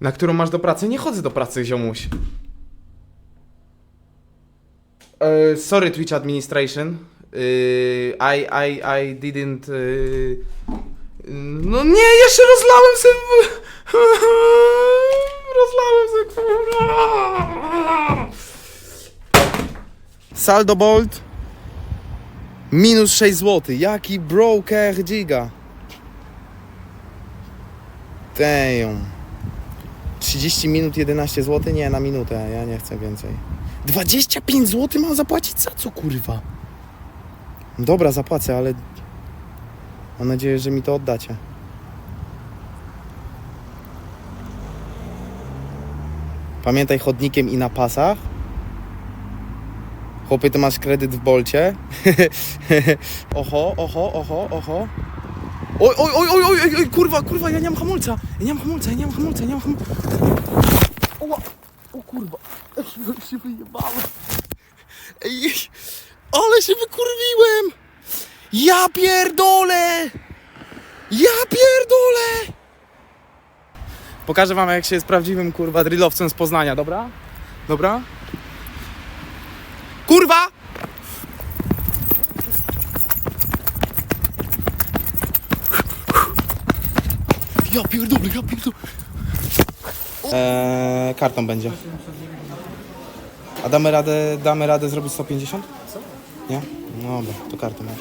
Na którą masz do pracy? Nie chodzę do pracy, ziomuś. E, sorry, Twitch Administration. E, I, I, I didn't... e, no nie, jeszcze rozlałem w... Rozlałem się, kurwa. Saldo Bolt. Minus 6 zł. Jaki broker giga. Damn. 30 minut 11 zł? Nie, na minutę. Ja nie chcę więcej. 25 zł mam zapłacić za co, kurwa? Dobra, zapłacę, ale mam nadzieję, że mi to oddacie. Pamiętaj chodnikiem i na pasach. Chłopie, ty masz kredyt w bolcie. oho, oho, oho, oho. Oj, oj, oj, oj, oj, oj, oj, kurwa, kurwa, ja nie mam hamulca. Ja nie mam hamulca, ja nie mam hamulca, ja nie mam hamulca. O, o kurwa, Ej, się wyjebałem. Ej, ale się wykurwiłem. Ja pierdolę. Ja pierdolę. Pokażę wam, jak się jest prawdziwym, kurwa, drillowcem z Poznania, dobra? Dobra? Kurwa! Ja pierdolę, ja pierdolę. Eee, kartą będzie. A damy radę, damy radę zrobić 150? Co? Nie? No dobra, to kartą masz.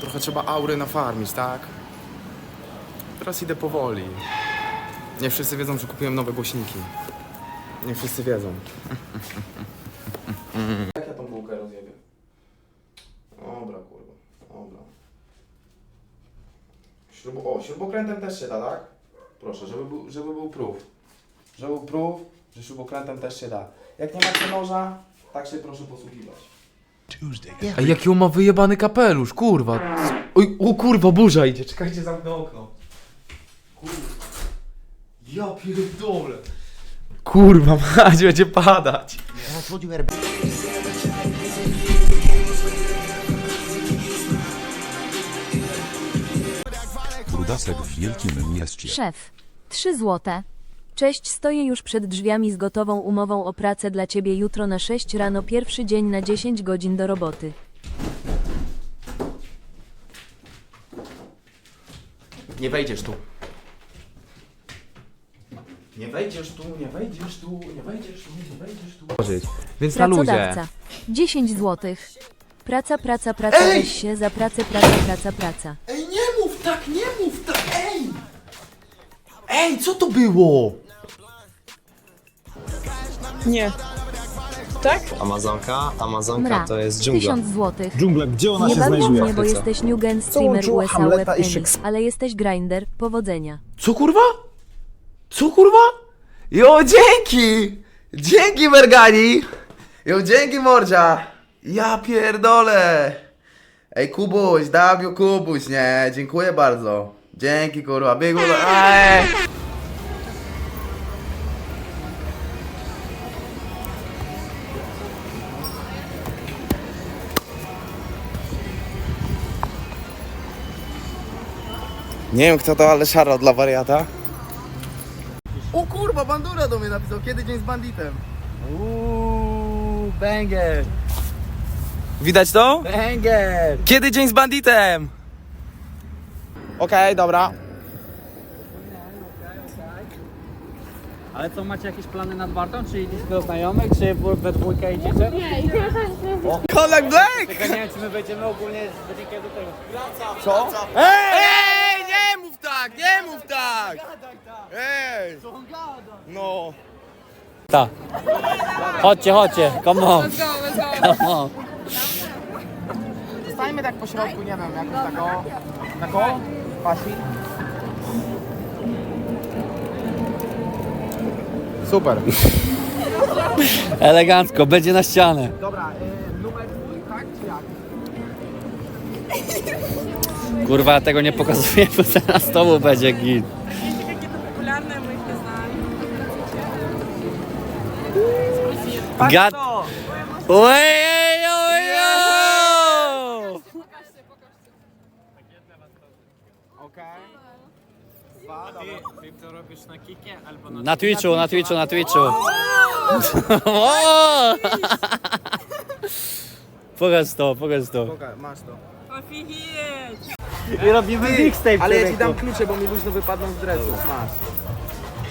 Trochę trzeba aury nafarmić, tak? Teraz idę powoli. Nie wszyscy wiedzą, że kupiłem nowe głośniki. Nie wszyscy wiedzą. Jak ja tą bułkę rozjebię? Dobra, kurwa. Dobra. Śrubo... O, śrubokrętem też się da, tak? Proszę, żeby był, żeby był prób. Żeby był prób, że śrubokrętem też się da. Jak nie macie noża, tak się proszę posługiwać. Ej, jaki on ma wyjebany kapelusz, kurwa. Oj, o kurwa, burza idzie, czekajcie, zamknę okno. Kurwa. Ja pierdolę. Kurwa, mać, będzie padać. Brudasek w wielkim mieście. Szef. 3 złote. Cześć, stoję już przed drzwiami z gotową umową o pracę dla ciebie jutro na 6 rano, pierwszy dzień na 10 godzin do roboty. Nie wejdziesz tu. Nie wejdziesz tu, nie wejdziesz tu, nie wejdziesz tu, nie wejdziesz tu. Więc na luzie. Pracodawca. 10 złotych. Praca, praca, praca, Ej! weź się za pracę, praca, praca, praca. Ej, nie mów tak, nie mów tak, ej! Ej, co to było? Nie. Tak? Amazonka? Amazonka Mra. to jest dżungla. 1000 złotych. Dżungla, gdzie ona Nie się znajduje? mnie, bo jesteś New Gen Streamer łączyło USA Hamleta Web i Enix, Szekspira? ale jesteś grinder. Powodzenia. Co kurwa? Co kurwa? Jo, dzięki! Dzięki, Mergani! Jo, dzięki mordzia! Ja pierdolę! Ej, Kubuś, Dabiu Kubuś, nie, dziękuję bardzo. Dzięki, kurwa, biegu, ej! Nie wiem kto to, ale szaro dla wariata. O kurwa, bandura do mnie napisał, kiedy dzień z banditem? Uuu, banger. Widać to? Banger! Kiedy dzień z banditem? Okej, dobra. Ale co, macie jakieś plany nad Bartą? Czy idziecie do znajomych, czy we dwójkę idziecie? Kolak Black! Tylko nie wiem, czy my będziemy ogólnie z godzinkiem do tego. Co? Ej! Ej, nie mów tak, nie mów tak! Ej! No. Tak. Chodźcie, chodźcie, come on. Come on. Zostańmy tak po środku, nie wiem, jakoś tak o... Tak o? Pasi? Super. Elegancko, będzie na ścianę. Dobra, y, numer twój, tak czy jak? Kurwa, tego nie pokazuję, bo teraz z tobą będzie git. Gad... Ojej, ojej! Okej. Ty to robisz na kikie albo na... Na Twitchu, na Twitchu, na Twitchu. Pokaż to, pokaż to. Poka- Masz to. I robimy mixtape. Ale ja ci dam klucze, bo mi luźno wypadną z dresu. Masz.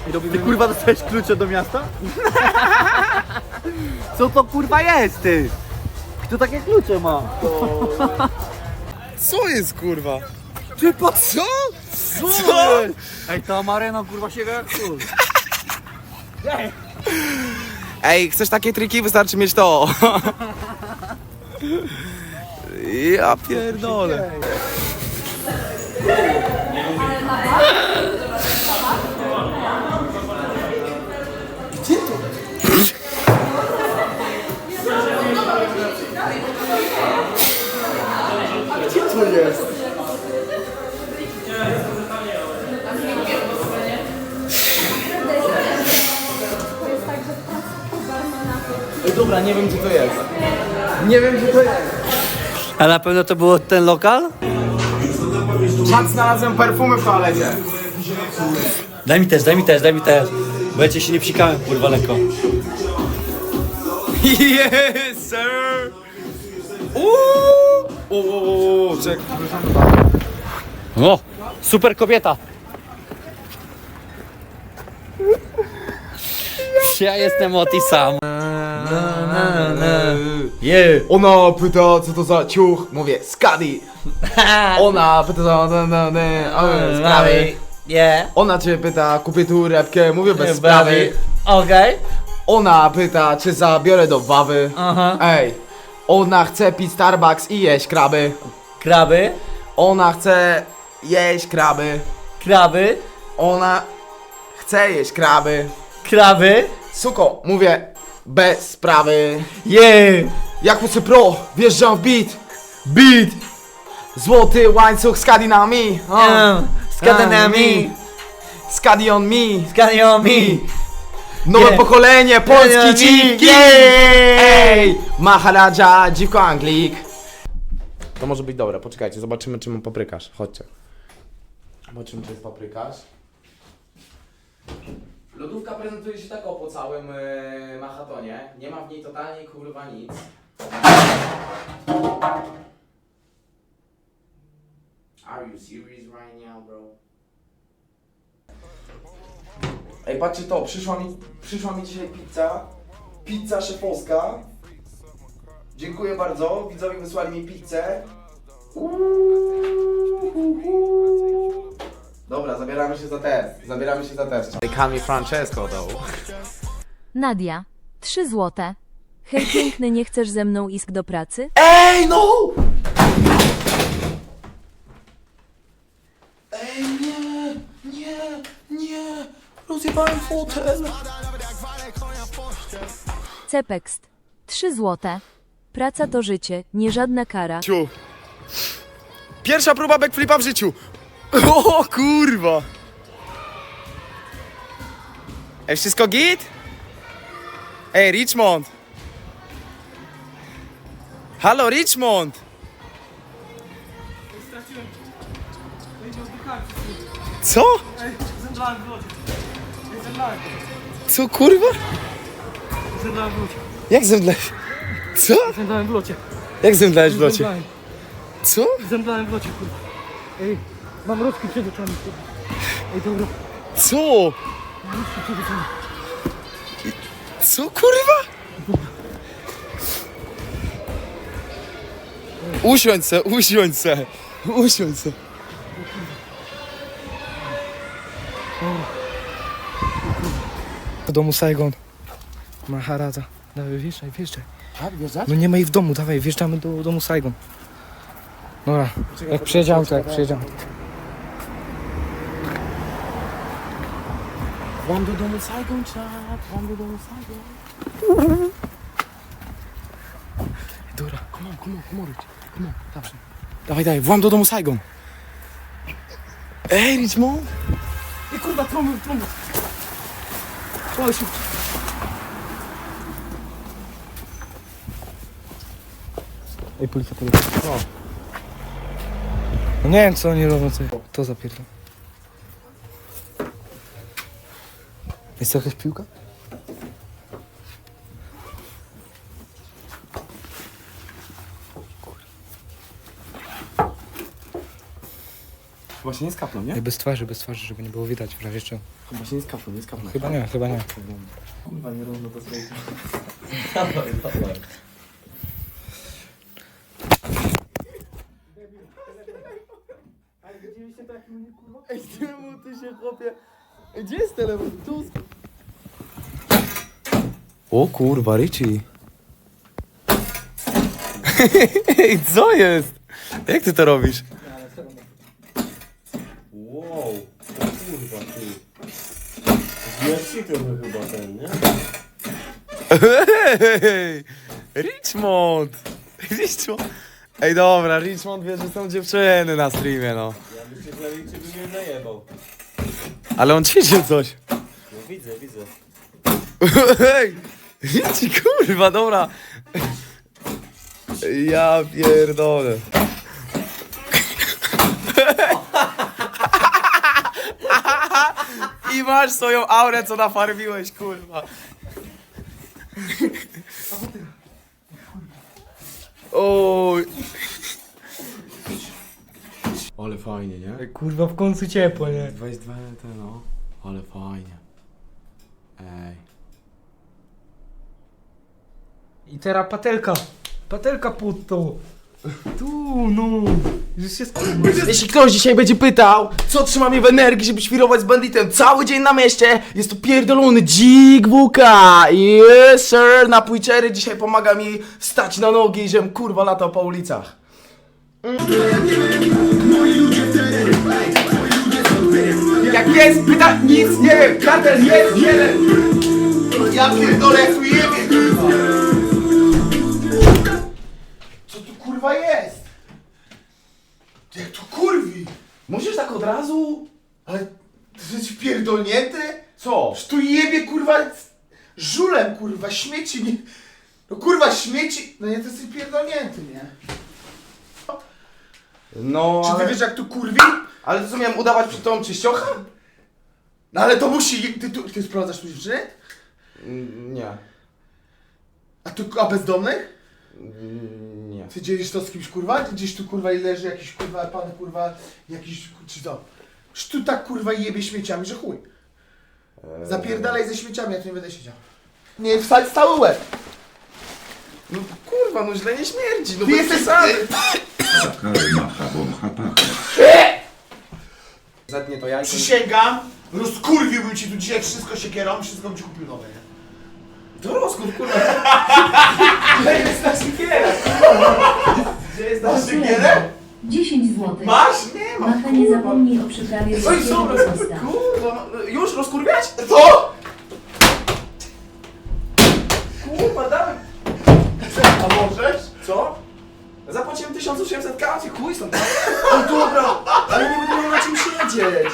I robimy... Ty kurwa dostałeś klucze do miasta? Co to kurwa jest ty? Kto takie klucze ma? Co jest kurwa? Ty po co? Co? Ej, ta Marena kurwa się jak król. Ej, chcesz takie triki? Wystarczy mieć to. Ja pierdolę. Ej, dobra, nie wiem gdzie to jest. Nie wiem gdzie to jest. A na pewno to było ten lokal? Czad znalazłem perfumy w toalecie. Daj mi też, daj mi też, daj mi też. Bo ja cię się nie psikałem kurwa lekko. Yes, sir! Uuu! Uuu, czek. O, super kobieta. Ja jestem Oti sam. Yeah. Ona pyta, co to za ciuch. Mówię, skadi. Ona pyta, co to za sprawy. Yeah. Ona cię pyta, kupię tu repkę. Mówię, bez sprawy. Okej. Ona pyta, czy zabiorę do wawy. Aha. Ej. Ona chce pić Starbucks i jeść kraby. Kraby. Ona chce jeść kraby. Kraby. Ona chce jeść kraby. Kraby. Suko, mówię, bez sprawy. Yeah. Jak muszę pro, wjeżdżam w beat. Beat. Złoty łańcuch z kadinami. Yeah. Z kadenami. Skadi on me. Z kaniomi. Nowe Yeah. pokolenie, polski Yeah. dziwki. Yeah. Ej, Maharadża, dziwko Anglik. To może być dobre, poczekajcie, zobaczymy czy mam paprykarz. Chodźcie. Zobaczymy czy jest paprykarz. Lodówka prezentuje się tak o po całym yy, machatonie. Nie ma w niej totalnie kurwa nic. Are you serious right now, bro? Ej, patrzcie to, przyszła mi, przyszła mi dzisiaj pizza. Pizza szefowska. Dziękuję bardzo, widzowie wysłali mi pizzę. Uuu. Dobra, zabieramy się za test. Zabieramy się za test. They call me Francesco though. Nadia. 3 złote. Hej piękny, nie chcesz ze mną iść do pracy? Ej, no! Ej, nie, nie, nie. Rozjebałem fotel. Cepekst. 3 złote. Praca to życie, nie żadna kara. Ciu. Pierwsza próba backflipa w życiu. O kurwa. Ej, wszystko git? Ej, Richmond. Halo, Richmond. Co? Co kurwa? Jak zemdlałeś? Co? Zemdlałem w locie. Jak zemdlałeś w locie? Zemdlałem. Co? Zemdlałem w locie, kurwa. Ej, mam rotki przed oczami. Ej, dobra, Co? rotki przed oczami. Co kurwa? Usiądź se, usiądź se, usiądź se. Do domu Saigon. Maharadza. Dawaj, wjeżdżaj, wjeżdżaj. Tak, wjeżdżać? No nie ma ich w domu, dawaj, wjeżdżamy do domu Saigon. Dobra, jak przyjedziemy, to jak przyjedziemy. Wam do domu Saigon, czat, wam do domu Saigon. Dobra, come on, come on, come on, Rich. come on, dawaj. Dawaj, dawaj, włam do domu Saigon. Ej, Richmond. Ej, kurwa, trąby, trąby. O, się... Ej, policja, policja. No nie wiem, co oni robią, co to zapierdol. Jest to jakaś piłka? Chyba się nie skapną, nie? Ej, bez twarzy, bez twarzy, żeby nie było widać w razie czego. Chyba się nie skapną, nie skapną. Chyba nie, chyba nie. Kurwa, nie równo to zrobić. Ej, czemu ty się chłopie... Gdzie jest telefon? Tu... O kurwa, Richie. Ej, co jest? Jak ty to robisz? Wow, o kurwa ty. Mexikiem chyba ten, nie? Ej, Richmond! Richmond! Ej, dobra, Richmond wie, że są dziewczyny na streamie, no. Ja myślę, że Liczy by mnie najebał. Ale on ćwiczył coś. No widzę, widzę. Ej! Richie, kurwa, dobra. Ja pierdolę. I masz swoją aurę, co nafarbiłeś, kurwa. Oj. Ale fajnie, nie? Kurwa, w końcu ciepło, nie? 22 te no. Ale fajnie. Ej. I teraz patelka. Patelka pod to. Tu, no. Już jest Jeśli ktoś dzisiaj będzie pytał, co trzyma mnie w energii, żeby świrować z banditem cały dzień na mieście, jest to pierdolony dzik WK. Yes sir, napój cherry dzisiaj pomaga mi stać na nogi, żem kurwa latał po ulicach. Jak jest, pyta, nic nie wiem, kartel jest, jeden. Ja pierdolę, jak tu jebie, kurwa. Co tu kurwa jest? Jak to kurwi? Musisz tak od razu? Ale ty jesteś pierdolnięty? Co? Że tu jebie kurwa żulem kurwa, śmieci nie... No kurwa śmieci... No nie, ty jesteś pierdolnięty, nie? No Czy ty wiesz jak tu kurwi? Ale to co miałem udawać przed tą czyściochą? No ale to musi... Ty, tu, ty sprawdzasz tu dziewczyny? Nie. A tu, a bezdomnych? Nie. Ty dzielisz to z kimś kurwa? Gdzieś tu kurwa i leży jakiś kurwa, pan kurwa, jakiś, czy co? Już tu tak kurwa jebie śmieciami, że chuj. Zapierdalaj ze śmieciami, ja tu nie będę siedział. Nie, wsadź stały łeb. No kurwa, no źle nie śmierdzi, no Ty jesteś sam. Macha wącha pacha. Zetnie to ja Przysięgam, rozkurwiłbym ci tu dzisiaj wszystko siekierą, wszystko bym ci kupił nowe, nie? To rozkór, kurwa. Gdzie jest ta siekiera? Gdzie jest ta siekiera? 10 zł. Masz? Nie mam, Macha nie zapomnij o przyprawie Oj, słodkiego dobra, sosta. kurwa, no, już rozkurwiać? Co? Kurwa, dawaj. A możesz? Co? Zapłaciłem 1800 kaci, chuj stąd. O dobra, ale nie będę miał na czym siedzieć.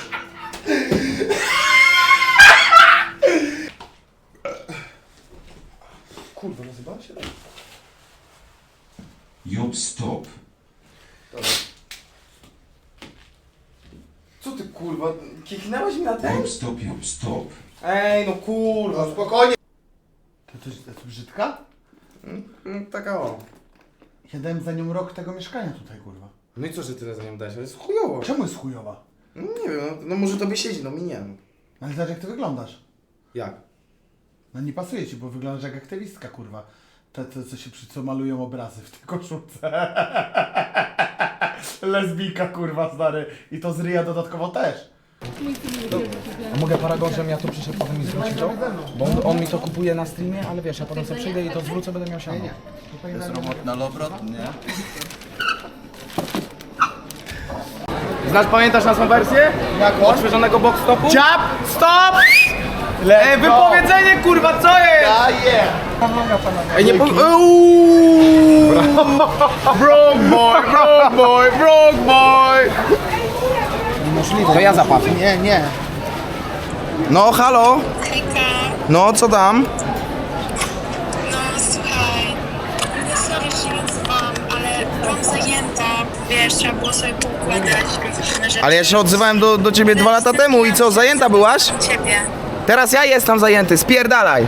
Kurwa, nazywała się? Job stop. Co ty kurwa, kichnęłaś mi na ten? Job stop, job stop. Ej, no kurwa. No spokojnie. To, to, to, to brzydka? Mm, Taka o. Ja dałem za nią rok tego mieszkania tutaj, kurwa. No i co, że tyle za nią dałeś? Ale jest chujowo. Czemu jest chujowa? No, nie wiem, no, no może tobie siedzi, no mi nie. Ale zobacz jak ty wyglądasz. Jak? No nie pasuje ci, bo wyglądasz jak aktywistka, kurwa. Te, te co się przy co malują obrazy w tej koszulce. Lesbijka, kurwa, stary. I to z ryja dodatkowo też. A mogę paragon, żebym ja tu przyszedł potem mi zwrócić to? Bo on, on mi to kupuje na streamie, ale wiesz, ja potem sobie przyjdę i to zwrócę, będę miał siano. Znasz, pamiętasz naszą wersję? Jaką? Odświeżonego box stopu? Ciap! Stop! Ej, wypowiedzenie kurwa, co jest? A je! Ej, nie po... Uuuu! Broke boy, broke boy, broke boy! Możliwe. To ja zapłacę. Nie, nie. No, halo? No, co tam? No słuchaj, sorry, że nie odzywam, ale byłam zajęta, wiesz, trzeba było sobie poukładać różne rzeczy. Ale ja się odzywałem do, do ciebie dwa lata temu i co, zajęta byłaś? Ciebie. Teraz ja jestem zajęty, spierdalaj.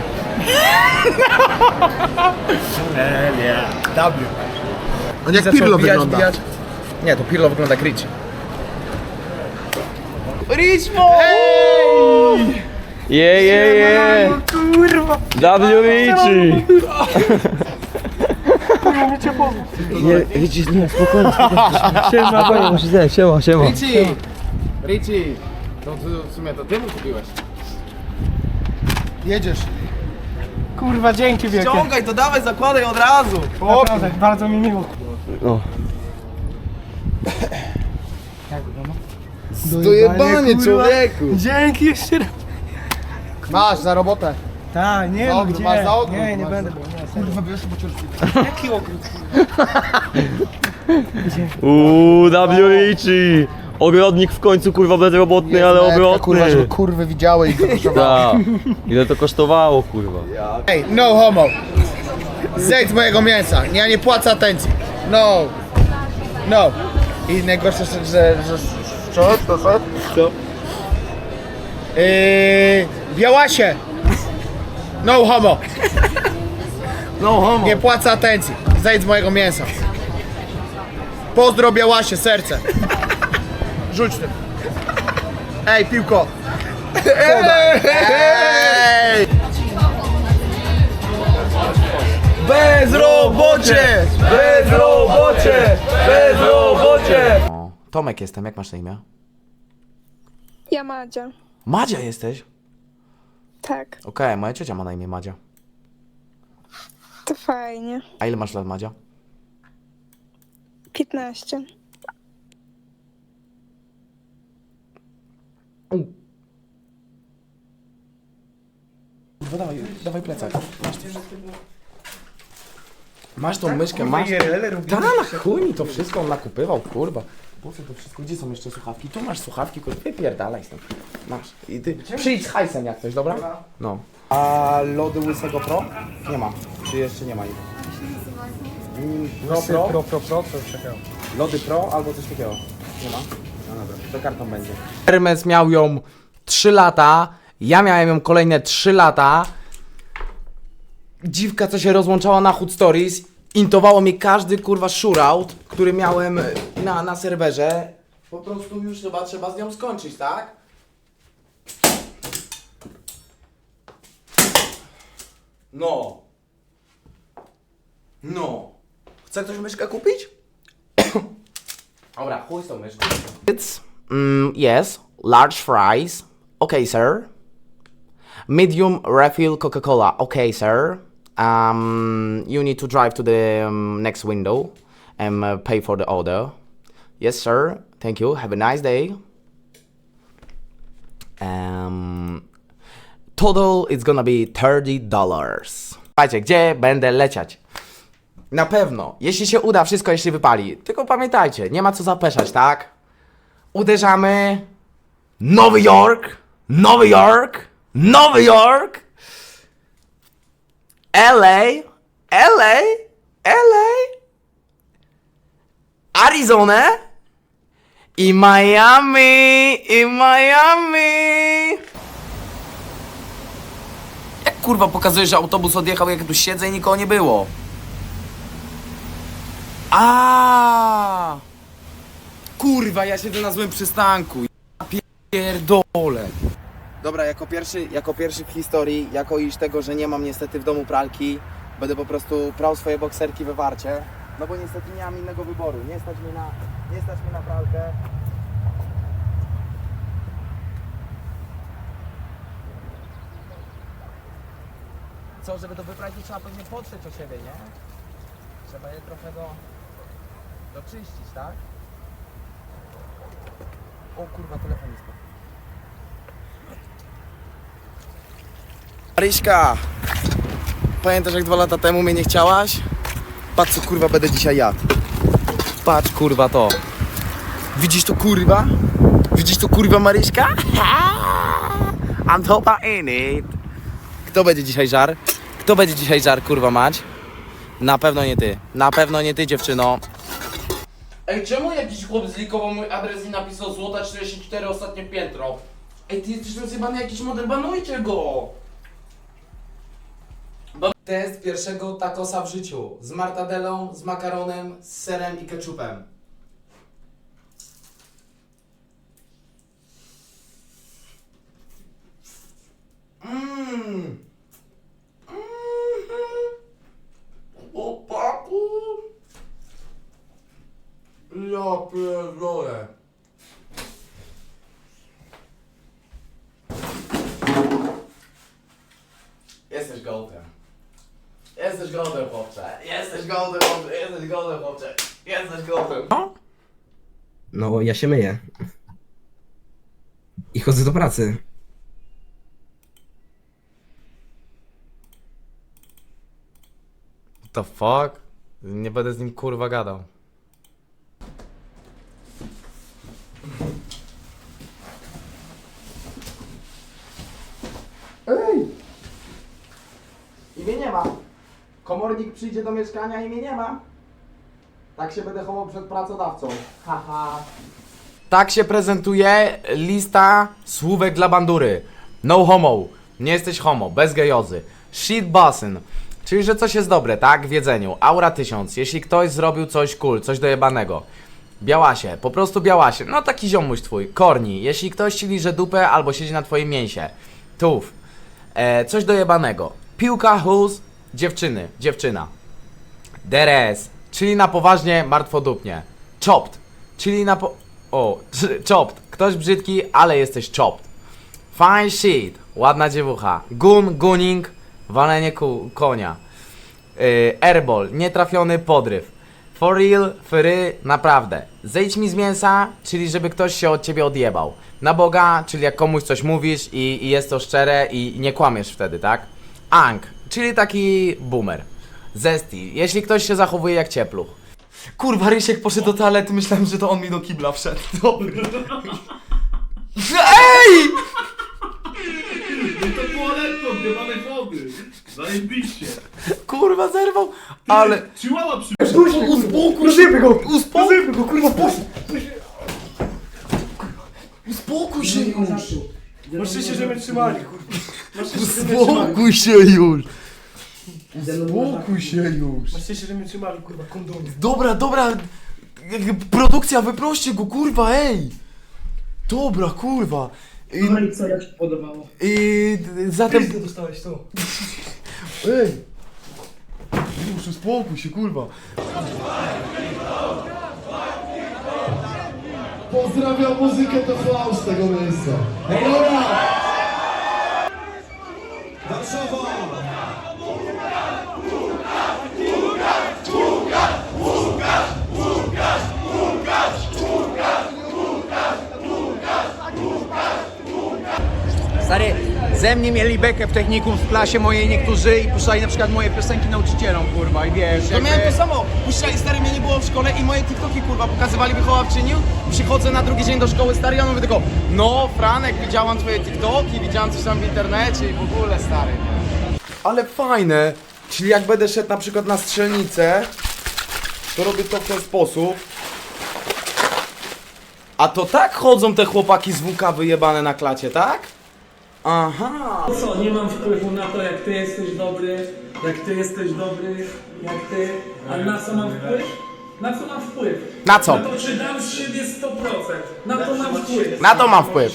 On jak Zaczął Pirlo wygląda. Nie, to Pirlo wygląda jak Rich. Richmo! Je, je, je! W Richie! Nie, widzisz, nie, spokojnie, Siema, spokojnie, muszę zejść, siema, siema. Richie! Richie! To, to w sumie to ty mu kupiłeś. Jedziesz. Kurwa, dzięki wielkie. Ściągaj to dawaj, zakładaj od razu. Naprawdę, bardzo mi miło. Dojebanie człowieku. Dzięki jeszcze raz. Masz za robotę. Tak, nie Za no, ogród, gdzie? masz za ogród, Nie, nie masz będę. Kurwa, wiesz, bo cię. Jaki ogród? Uuu! Ogrodnik w końcu, kurwa, bezrobotny, ale Kurwa, obrotny. żeby kurwy widziały i to kosztowało. Tak. Ile to kosztowało, kurwa? Ej, no homo. Zejdź z mojego mięsa. Ja nie płacę atencji. No. No. I najgorsze, że... że, że co? To co? Co? Yy, Białasie. No homo. No homo. Nie płacę atencji. Zejdź z mojego mięsa. Pozdro Białasie, serce. Rzuć tym. Ej, piłko. Podaj. Ej! Bezrobocie! Bezrobocie! Bezrobocie! Tomek jestem, jak masz na imię? Ja Madzia. Madzia jesteś? Tak, Okej, moja ciocia ma na imię Madzia. to fajnie. A ile masz lat, Madzia? 15. Kurwa, dawaj, dawaj plecak. Masz, to masz tą myszkę, masz... Ta, na chuj mi to wszystko on nakupywał, kurwa. Po co to wszystko? Gdzie są jeszcze słuchawki? Tu masz słuchawki, kurwa, wypierdalaj stąd. Masz. I ty przyjdź z hajsem jak coś, dobra? No. A lody Łysego Pro? Nie ma. Czy jeszcze nie ma ich? Mm, Pro, pro? Pro, pro, pro, coś takiego. Lody Pro albo coś takiego. Nie ma? No dobra, to kartą będzie. Hermes miał ją 3 lata, ja miałem ją kolejne 3 lata. Dziwka, co się rozłączała na Hood Stories, intowało mi każdy kurwa shootout, który miałem na, na serwerze. Po prostu już chyba trzeba z nią skończyć, tak? No. No. Chce ktoś myszkę kupić? Dobra, chuj z tą myszką. It's, mm, yes, large fries. Okay, sir. Medium refill Coca-Cola. Okay, sir. Um, you need to drive to the um, next window and uh, pay for the order. Yes, sir. Thank you. Have a nice day. Um, total is gonna be thirty dollars. Słuchajcie, gdzie będę lecieć? Na pewno. Jeśli się uda, wszystko jeśli wypali. Tylko pamiętajcie, nie ma co zapeszać, tak? Uderzamy. Nowy Jork. Nowy Jork. Nowy Jork. LA. LA. LA. Arizona. I Miami. I Miami. Jak kurwa pokazujesz, że autobus odjechał, jak tu siedzę i nikogo nie było? A! Kurwa, ja siedzę na złym przystanku. Ja pierdolę. Dobra, jako pierwszy, jako pierwszy w historii, jako iż tego, że nie mam niestety w domu pralki, będę po prostu prał swoje bokserki we warcie. No bo niestety nie mam innego wyboru. Nie stać mnie na, nie stać mnie na pralkę. Co, żeby to wyprać, trzeba pewnie potrzeć o siebie, nie? Trzeba je trochę do... doczyścić, tak? O kurwa, telefon jest. Maryśka! Pamiętasz jak dwa lata temu mnie nie chciałaś? Patrz co kurwa będę dzisiaj jadł. Patrz kurwa to. Widzisz to kurwa? Widzisz to kurwa Maryśka? I'm topa in it. Kto będzie dzisiaj żar? Kto będzie dzisiaj żar kurwa mać? Na pewno nie ty. Na pewno nie ty dziewczyno. Ej, czemu jakiś chłop zlikował mój adres i napisał złota 44 ostatnie piętro? Ej, ty jesteś rozjebany jakiś model, banujcie go! Ba- Test pierwszego tacosa w życiu. Z martadelą, z makaronem, z serem i ketchupem. Mmm. Chłopaku. Ja pierdolę. Jesteś gołtem. Jesteś gołtem, chłopcze. Jesteś gołtem, chłopcze. Jesteś gołtem, chłopcze. Jesteś gołtem. No, ja się myję. I chodzę do pracy. What the fuck? Nie będę z nim kurwa gadał. Ej! Imię nie ma. Komornik przyjdzie do mieszkania, imię nie ma. Tak się będę chował przed pracodawcą. Haha. Tak się prezentuje lista słówek dla bandury. No homo. Nie jesteś homo. Bez gejozy. Shit basen. Czyli, że coś jest dobre, tak? W jedzeniu. Aura 1000. Jeśli ktoś zrobił coś cool, coś dojebanego. Białasie, po prostu białasie. No taki ziomuś twój. Korni. Jeśli ktoś ci liże dupę albo siedzi na twoim mięsie. Tuf. E, coś dojebanego. Piłka, hus, dziewczyny, dziewczyna. DRS, czyli na poważnie, martwodupnie. Chopped, czyli na po... O, chopped. Ktoś brzydki, ale jesteś chopped. Fine shit, ładna dziewucha. Gun, gunning, walenie ku, konia. Yy, airball, nietrafiony podryw. For real, fry, naprawdę. Zejdź mi z mięsa, czyli żeby ktoś się od ciebie odjebał. Na Boga, czyli jak komuś coś mówisz i, i jest to szczere i nie kłamiesz wtedy, tak? Ang, czyli taki boomer. Zesti, jeśli ktoś się zachowuje jak ciepluch. Kurwa, Rysiek poszedł do toalety, myślałem, że to on mi do kibla wszedł. Dobry. Ej! To było lekko, odbiewane wody. Zajebiście. Kurwa, zerwał, ale... Chihuahua przy... Uspokój się! go! Uspokój go, kurwa, puść! Uspokój się już! Masz szczęście, że mnie trzymali, kurwa. Masz szczęście, że mnie trzymali. Uspokój się już! Uspokój się już! Masz szczęście, że mnie trzymali, kurwa, kondomy. Dobra, dobra! Produkcja, wyproście go, kurwa, ej! Dobra, kurwa! I, No i co, jak się podobało? i zatem... Pizdę dostałeś, to. Ej! Już uspokój się, kurwa! Pozdrawiam muzykę do chwał z tego miejsca. Stary, ze mnie mieli bekę w technikum w klasie mojej niektórzy i puszczali na przykład moje piosenki nauczycielom, kurwa, i wiesz, To jakby... miałem to samo. Puszczali stary mnie nie było w szkole i moje TikToki kurwa pokazywali wychowawczyniu. Przychodzę na drugi dzień do szkoły stary, ja mówię tylko No Franek, widziałam twoje TikToki, widziałam coś tam w internecie i w ogóle stary. Ale fajne! Czyli jak będę szedł na przykład na strzelnicę, to robię to w ten sposób. A to tak chodzą te chłopaki z WK wyjebane na klacie, tak? Aha! Co, nie mam wpływu na to, jak ty jesteś dobry, jak ty jesteś dobry, jak ty... A na co mam wpływ? Na co mam wpływ? Na co? Na to, czy dam z siebie 100%. Na to mam wpływ. Na to mam wpływ.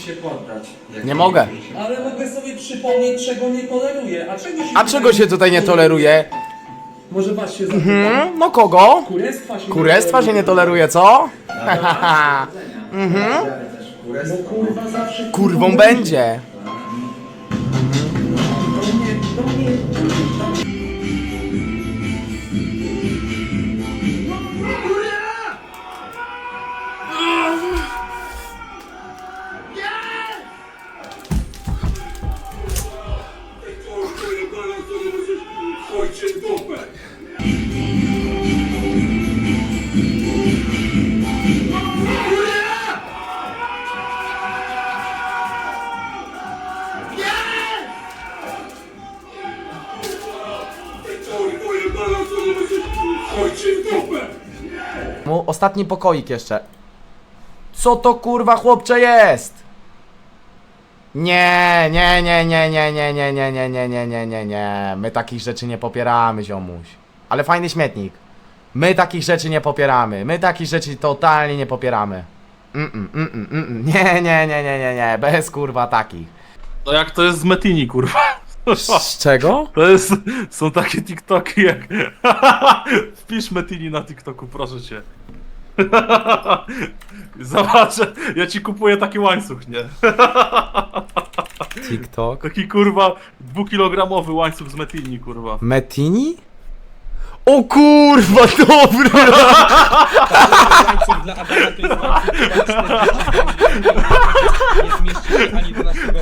Nie mogę. Ale mogę sobie przypomnieć, czego nie toleruję. A czego się, A czego się tutaj nie toleruje? Może was się zapytam. Hmm? No kogo? Kurestwa się Kurestwa się nie toleruje, co? Bo kurwa zawsze... Kurwą będzie. Ostatni pokoik jeszcze. Co to kurwa chłopcze jest? Nie, nie, nie, nie, nie, nie, nie, nie, nie, nie, nie, nie, nie, nie. My takich rzeczy nie popieramy, ziomuś. Ale fajny śmietnik. My takich rzeczy nie popieramy. My takich rzeczy totalnie nie popieramy. Mm, mm, mm, mm, mm. Nie, nie, nie, nie, nie, nie. Bez kurwa takich. No jak to jest z Metini, kurwa. Z czego? To jest, są takie TikToki jak... Wpisz Metini na TikToku, proszę cię. Zobacz, ja ci kupuję taki łańcuch, nie? TikTok. Taki kurwa dwukilogramowy łańcuch z Metini, kurwa. Metini? O kurwa, dobra! Dla Adama to jest łańcuch, nie zmieści ani do naszego